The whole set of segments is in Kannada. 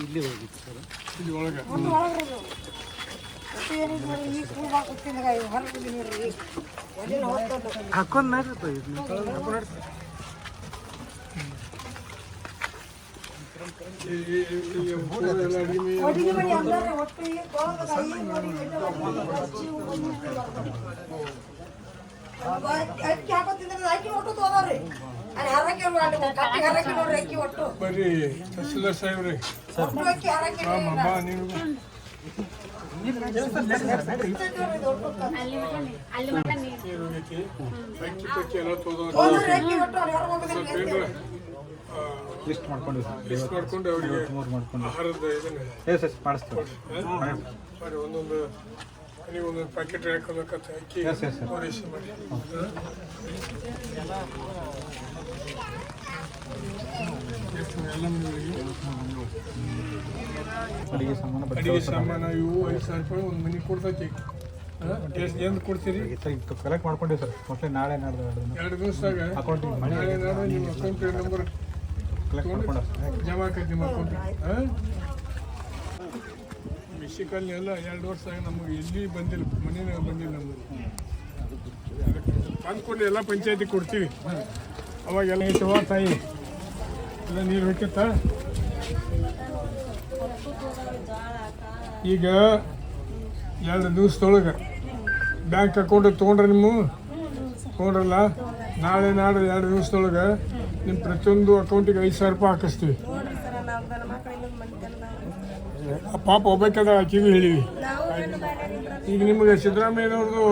ಇಲ್ಲಿ ಹೋಗಿ ಸರ್ ಇಲ್ಲಿ ಒಳಗೆ ಹಾಕೊಂಡ್ ನೋಡ್ರಿ ಹಾಕೋತಿದ್ರೆ ಅಕ್ಕಿ ಒಟ್ಟು ತೋದವ್ರಿ ಬರ್ರಿ ತಹಸೀಲ್ದಾರ್ ಸಾಹೇಬ್ರಿ. ಒಟ್ಟು ಅಕ್ಕಿ ಹರಕೆ ಬಾ ಅಮ್ಮ, ಬಾ ನೀನು ಅಲ್ಲಿ ಮಟ್ಟ ನೀರು ನೀರು ಹೋಗೈತಿ ಅಕ್ಕಿ ಪಕ್ಕಿ ಎಲ್ಲ ಲಿಸ್ಟ್ ಮಾಡ್ಕೊಂಡು ಸರ್ ಲಿಸ್ಟ್ ಮಾಡ್ಕೊಂಡು ಅವರಿಗೆ ಮೂರು ಮಾಡ್ಕೊಂಡು. ಆಹಾರದ ಇದನ್ನ. ಮಾಡಿಸ್ತೀವಿ. ಒಂದೊಂದು ನೀವು ಒಂದು ಪ್ಯಾಕೆಟ್ ಹಾಕೋಬೇಕಂತ ಅಕ್ಕಿ sir. ಮಾಡಿ. ಅಡಿಗೆ ಸಾಮಾನು ಅಡಿಗೆ ಸಾಮಾನು ಇವು ಐದು ಸಾವಿರ ರೂಪಾಯಿ ಒಂದು ಮನೆಗೆ ಕೊಡ್ತೈತಿ. ಟೇಸ್ಟ್ ಏನು ಕೊಡ್ತೀರಿ? ಸರ್ ಕಲೆಕ್ಟ್ ಮಾಡ್ಕೊಂಡೆ ಸರ್. ಮೋಸ್ಟ್ಲಿ ನಾಳೆ ನಾಡ್ದು ಎರಡು ದಿವಸದಾಗ? ಅಕೌಂಟಿಂಗ್ ಮನೆ ನಾಳೆ ನಾಡ್ದು ನಿಮ್ಮ ಅಕೌಂಟ್ ನಂಬರ್ ಕಲೆಕ್ಟ್ ಮಾಡ್ಕೊಂಡು ಜಮಾ ಆಕೈತಿ ನಿಮ್ಮ ಅಕೌಂಟ್ ಮಿಶಿಕಲ್ಲಿ ಎಲ್ಲ ಎರಡು ವರ್ಷ ನಮಗೆ ಎಲ್ಲಿ ಬಂದಿಲ್ಲ ಮನೆ ಬಂದಿಲ್ಲ ನಮಗೆ. ತಂದ್ಕೊಂಡು ಎಲ್ಲ ಪಂಚಾಯತಿ ಕೊಡ್ತೀವಿ. ಅವಾಗೆಲ್ಲ ಐತವ ತಾಯಿ, ಎಲ್ಲ ನೀರು ಬೇಕಿತ್ತ ಈಗ ಎರಡು ದಿವಸದೊಳಗೆ ಬ್ಯಾಂಕ್ ಅಕೌಂಟ್ ತೊಗೊಂಡ್ರೆ ನಿಮ್ಮ? ತೊಗೊಂಡ್ರಲ್ಲ? ನಾಳೆ ನಾಳೆ ಎರಡು ದಿವಸದೊಳಗೆ ನಿಮ್ಮ ಪ್ರತಿಯೊಂದು ಅಕೌಂಟಿಗೆ ಐದು ಸಾವಿರ ರೂಪಾಯಿ ಹಾಕಿಸ್ತೀವಿ. ಆ ಪಾಪ ಒಬ್ಬಾಕದ ಕಿವಿ ಹೇಳಿವಿ. ಈಗ ನಿಮಗೆ ಸಿದ್ದರಾಮಯ್ಯನವ್ರದ್ದು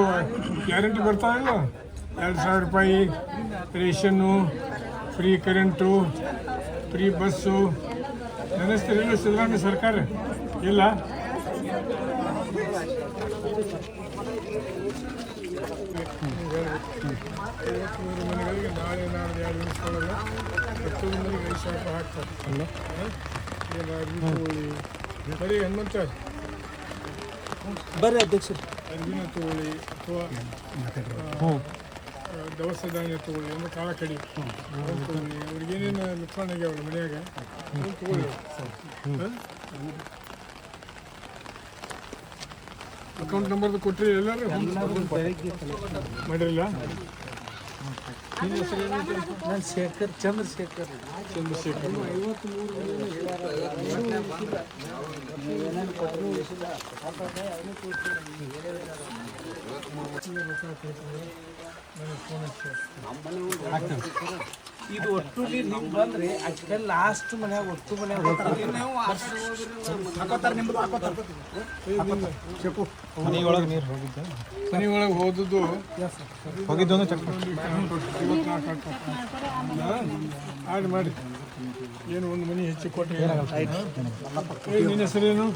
ಗ್ಯಾರಂಟಿ ಬರ್ತಾ ಇಲ್ಲ? ಎರಡು ಸಾವಿರ ರೂಪಾಯಿ ration free current free bus. ನೆನೆಸ್ತಿರಲಿಲ್ಲ Siddaramaiah ಸರ್ಕಾರ? ಇಲ್ಲ? ನೂರು ಮನೆಗಳಿಗೆ ನಾಳೆ ನಾಳೆ ಎರಡು ದಿವಸದೊಳಗೆ ಪ್ರತಿಯೊಂದು ಮನೆಗೆ ಐದು ಸಾವಿರ ರೂಪಾಯಿ ಹಾಕ್ತಾರೆ ಈಗ ಅರ್ವಿ ತಗೊಳ್ಳಿ ಬರೀ ಹನುಮಂತ. ಬರ್ರಿ ಅಧ್ಯಕ್ಷ ಅರ್ವಿನ ತಗೊಳ್ಳಿ ಅಥವಾ ದವಸ ಧಾನ್ಯ ತಗೊಳ್ಳಿ ಅಂದ್ರೆ ಕಾಳ ಕಡಿ ತಗೊಳ್ಳಿ ಅವ್ರಿಗೆ ಏನೇನು ನುಕ್ಸಾನ್ ಅವ್ರ ಮನ್ಯಾಗ ಅದನ್ನ ತಗೊಳ್ಳಿ ಅಕೌಂಟ್ ನಂಬರ್ದು ಕೊಟ್ಟರಿ ಎಲ್ಲರೂ? ಏನಂತ? ನಾನು ಶೇಖರ್ ಚಂದ್ರಶೇಖರ್ ಚಂದ್ರಶೇಖರ್ ಇದು ಒಟ್ಟು ನೀರು ಹಿಂಗೆ ಬಂದ್ರೆ ಅಷ್ಟೇ ಲಾಸ್ಟ್ ಮನ್ಯಾಗ ಒಟ್ಟು ಮನ್ಯಾಗ ಮನೆ ಒಳಗೆ ನೀರು ಹೋಗಿದ್ದೆ? ಮನೆ ಒಳಗೆ ಹೋದದ್ದು ಹೋಗಿದ್ದು ಚೆಕ್ ಆಡ್ ಮಾಡಿ. ಏನು ಒಂದು ಮನೆ ಹೆಚ್ಚು ಕೊಟ್ಟು. ನಿನ್ನ ಹೆಸರೇನು?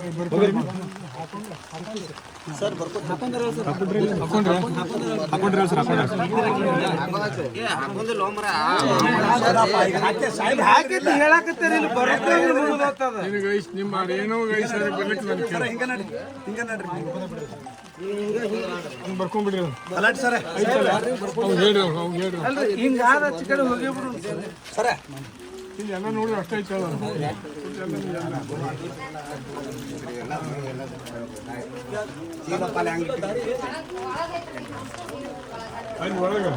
ಹಾಕೊಂಡ್ರಿ ಸರ್ ಹಾಕೊಂಡ್ರಿ ಹಾಕಿದ್ದು ಬರ್ಕೊಂಡ್ಬಿಡ್ರಿ ಹಿಂಗಾದ ಆಚೆ ಹೋಗಿ ಬಿಡು ಇಲ್ಲಿ ಎಲ್ಲ ನೋಡಿ ಅಷ್ಟೇ ಅಲ್ಲಿ ಒಳಗೆ.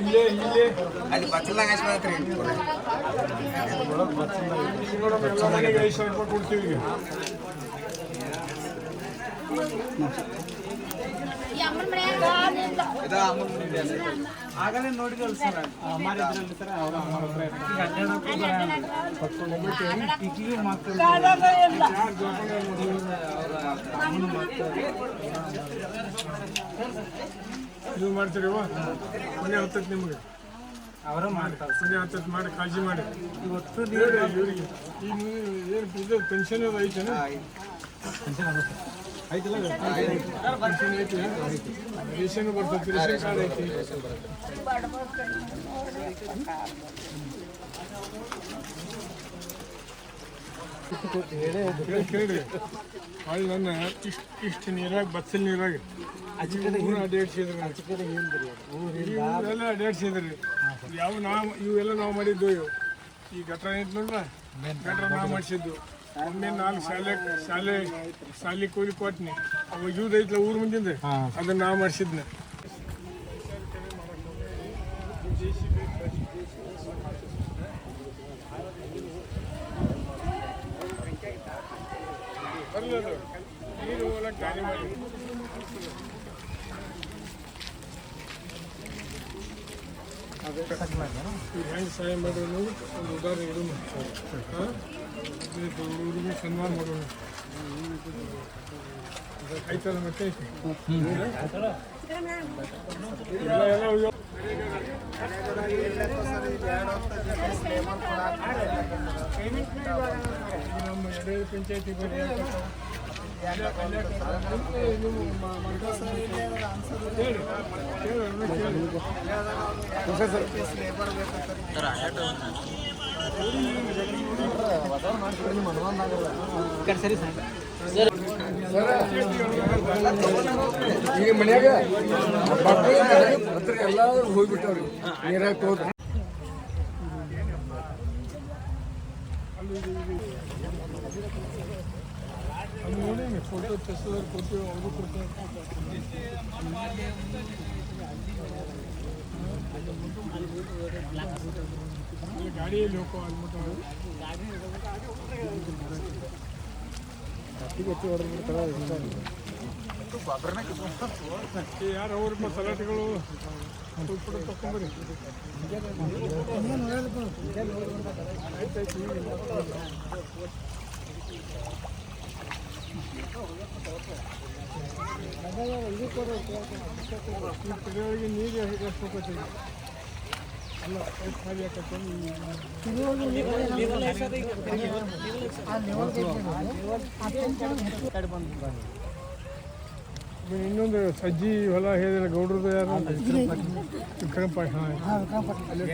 ಇಲ್ಲೇ ಇಲ್ಲೇ. ನೋಡಮ್ಮ ಎಲ್ಲ ಮನೆಗೆ ಐದು ಸಾವಿರ ರೂಪಾಯಿ ಕೊಡ್ತೀವಿ ಈಗ. ಆಗಲೇ ನೋಡಿದಲ್ಲ ಸರ್ ಮಾರಿದ್ರಲ್ಲಿ ಸರ್ ಅವ್ರ ಅಮ್ಮರ ಹತ್ರ ಈಗಿಗೂ ಮಾತು ಇದು ಮಾಡ್ತೀರವ ಮನೆ ಹತ್ತಕ್ಕೆ ನಿಮಗೆ. ಅವರ ಮಾಡ್ತಾರೆ. ಮನೆ ಹತ್ತಕ್ಕೆ ಮಾಡಿ ಕಾಳಜಿ ಮಾಡಿ. ಇವತ್ತು ಇವರಿಗೆ ಈಗ ಏನು ಅದು ಪೆನ್ಷನ್ ಐತಿ ಬರ್ತೈತಿ ಕೇಳಿ ಅಲ್ಲಿ ನನ್ನ ಇಷ್ಟು ಇಷ್ಟು ನೀರಾಗ ಬಚ್ಚಲ್ ನೀರಾಗ ಅಡ್ಡಾಡ್ಸಿದ್ರು ಊರೆಲ್ಲ ಅಡ್ಡಾಡ್ಸಿದ್ರಿ ಯಾವ ನಾವು ಇವೆಲ್ಲ ನಾವು ಮಾಡಿದ್ದು ಈ ಗಟ್ರ ನಿಂತ್ನಲ್ಲ ಗಟ್ರ ನಾವು ಮಾಡಿಸಿದ್ದು ಒಮ್ಮೆ ನಾಲ್ಕು ಶಾಲೆ ಶಾಲೆ ಶಾಲೆ ಕೂಲಿ ಕೊಟ್ಟಿನಿ ಅವಾಗ ಯೂಸ್ ಐತ್ಲ ಊರು ಮುಂದಿಂದ. ಅದನ್ನ ನಾ ಮಾಡಿಸಿದ್ನ. ನೀರು ಮಾಡಿ. ಹೆಂಗೆ ಸಹಾಯ ಮಾಡೋಣ ಒಂದು ಉದಾಹರಣೆ ಇಡೋಣ ಹುಡುಗರಿಗೆ ಸನ್ಮಾನ ಮಾಡೋಣ. ಆಯ್ತಲ್ಲ ಮತ್ತೆ? ನಮ್ಮ ಎಡೆ ಪಂಚಾಯತಿ ಬರೀ ಈಗ ಮನ್ಯಾಗ ಎಲ್ಲಾರು ಹೋಗ್ಬಿಟ್ಟವ್ರಿ. ನೀರಾಗ ಅದು ನೋಡಿ ಫೋಟೋ ತೆಗೆಸಿದ್ರೆ ಕೊಡ್ತೀವಿ ಅವರು ಅಲ್ಲಿ ಗಾಡಿಯಲ್ಲಿ ಹೋಗೋ. ಅಲ್ಬಿಟ್ಟು ಯಾರು ಅವ್ರ ಸಲಾಟೆಗಳು ಫೋಟೋ ಆಯ್ತು ಈ ಇನ್ನೊಂದು ಸಜ್ಜಿ ಹೊಲ ಹೇಳಿದ್ರೆ ಗೌಡ್ರದ್ದು ಯಾರು ವಿಕ್ರಮ ಹಾಂ ಅಲ್ಲೇ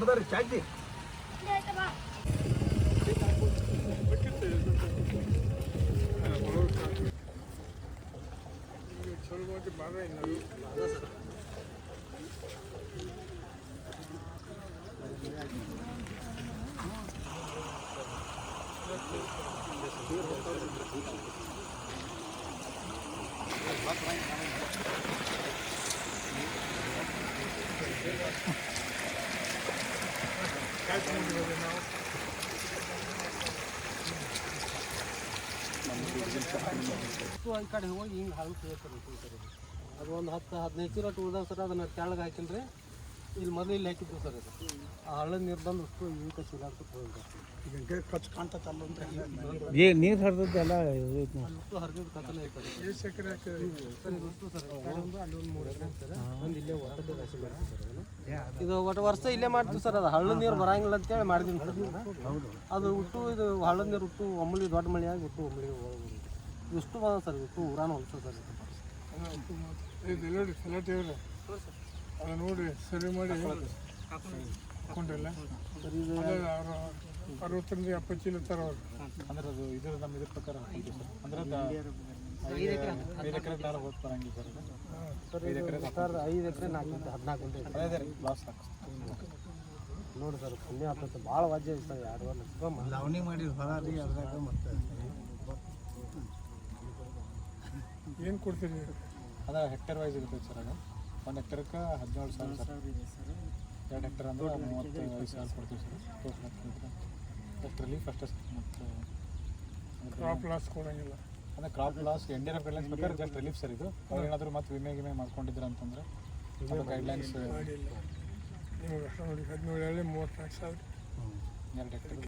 ತಗೊಂಡು ಚಲೋ ಈ ಕಡೆ ಹೋಗಿ ಹಿಂಗೆ ಹಾಲು ಸೇರ್ತಾರೆ ಅದು ಒಂದು ಹತ್ತು ಹದಿನೈದು ಚೀಲ ಟೂರ್ದಾಗ ಸರ್ ಅದನ್ನು ಕೆಳಗೆ ಹಾಕಿನ್ರಿ ಇಲ್ಲಿ ಮೊದಲು ಇಲ್ಲಿ ಹಾಕಿದ್ದು ಸರ್ ಅದು ಆ ಹಳ್ಳದ ನೀರು ಬಂದು ಅಷ್ಟು ಈಗ ಚೀಲ ಅಂತ ಏ ನೀರು ಹರಿದದ್ದು ಎಲ್ಲ ಅಷ್ಟು ಹರಿದಿದ್ದು ಕತ್ತಲೆ ಐತೆ ಅದು. ಎಷ್ಟು ಎಕರೆ ಹಾಕಿದ್ರಿ ಸರ್ ಇದು ಸರ್ ಒಂದು ಅಲ್ಲೊಂದು ಮೂರು ಎಕರೆ ಸರ್. ಒಂದು ಇಲ್ಲೇ ಹೊರಟದ್ದು ರಾಶಿ ಸರ್ ಇದು ಒಟ್ಟು ವರ್ಷ ಇಲ್ಲೇ ಮಾಡ್ತೀವಿ ಸರ್ ಅದು ಹಳ್ಳದ ನೀರು ಬರಂಗಿಲ್ಲ ಅಂತೇಳಿ ಮಾಡಿದೀನಿ ಸರ್. ಅದು ಹುಟ್ಟು ಇದು ಹಳ್ಳದ ನೀರು ಹುಟ್ಟು ಒಮ್ಮಳಿ ದೊಡ್ಡ ಮಳೆಯಾಗಿ ಹುಟ್ಟು ಒಮ್ಮಳಿ ಇಷ್ಟು ಬಂದ ಸರ್ ಇಷ್ಟು ಊರಾನ ಹೊಲ್ಸ ಸರ್ ಇದು. ಇದು ನೋಡಿ ಇವ್ರೆ. ಅದು ನೋಡಿ ಸರಿ ಮಾಡಿ ಹಾಕೊಂಡಿಲ್ಲ. ಅವ್ರು ಅರವತ್ತರಿಂದ ಎಪ್ಪತ್ತು ಚೀಲ ತರ ಅವ್ರು. ಅಂದ್ರೆ ಅದು ಇದ್ರ ನಮ್ಮ ಇದ್ರ ಪ್ರಕಾರ ಇದು ಸರ್. ಅಂದ್ರೆ ಅದು ಐದು ಎಕರೆ ತಾರ ಹೋಗ್ತಾರೆ ಹಂಗೆ ಸರ್ ಐದು ಸರ್ ಇದು ಸರ್ ಐದು ಎಕರೆ ನಾಲ್ಕು ಗಂಟೆ ಹದಿನಾಲ್ಕು ಗಂಟೆ. ಅದೇ ರೀ ಲಾಸ್ ನೋಡಿ ಸರ್ ಪುಣ್ಯ ಆಗ್ತದೆ. ಭಾಳ ವಾಜ್ಯ ಐತೆ ಸರ್ ಎರಡು ಲಕ್ಷ ಲವಣಿ ಮಾಡಿ ಹೊರ ರೀ ಅದ್ರಾಗ ಮತ್ತೆ. ಏನು ಕೊಡ್ತೀರಿ? ಅದ ಹೆಕ್ಟರ್ ವೈಸ್ ಇರುತ್ತೆ ಸರ್ ಅದು. ಒಂದು ಹೆಕ್ಟರ್ಕ್ಕೆ ಹದಿನೇಳು ಸಾವಿರ ಸರ್. ಎರಡು ಎಕ್ಟರ್ ಅಂದ್ರೆ ಮೂವತ್ತು ಐದು ಸಾವಿರ ಕೊಡ್ತೀವಿ ಸರ್. ಟೋಟಲ್ ಫಸ್ಟ್ ರಿಲೀಫ್ ಅಷ್ಟೇ. ಸರ್ ಮತ್ತು ಕ್ರಾಪ್ ಲಾಸ್ ಕೊಡಂಗಿಲ್ಲ ಅಂದರೆ crop loss N D F guidelines ಬೇಕಾದ್ರೆ ಜಸ್ಟ್ ರಿಲೀಫ್ ಸರ್ ಇದು. ಅವ್ರು ಏನಾದರೂ ಮತ್ತೆ ವಿಮೆ ಗಿಮೆ ಮಾಡ್ಕೊಂಡಿದ್ರೆ ಅಂತಂದ್ರೆ ಗೈಡ್ಲೈನ್ಸ್ ಮಾಡಿಲ್ಲ. ನಿಮಗೆ ನೋಡಿ ಹದಿನೇಳು ಹೇಳಿ ಮೂವತ್ತ್ನಾಲ್ಕು ಸಾವಿರ. ಎರಡು ಹೆಕ್ಟರ್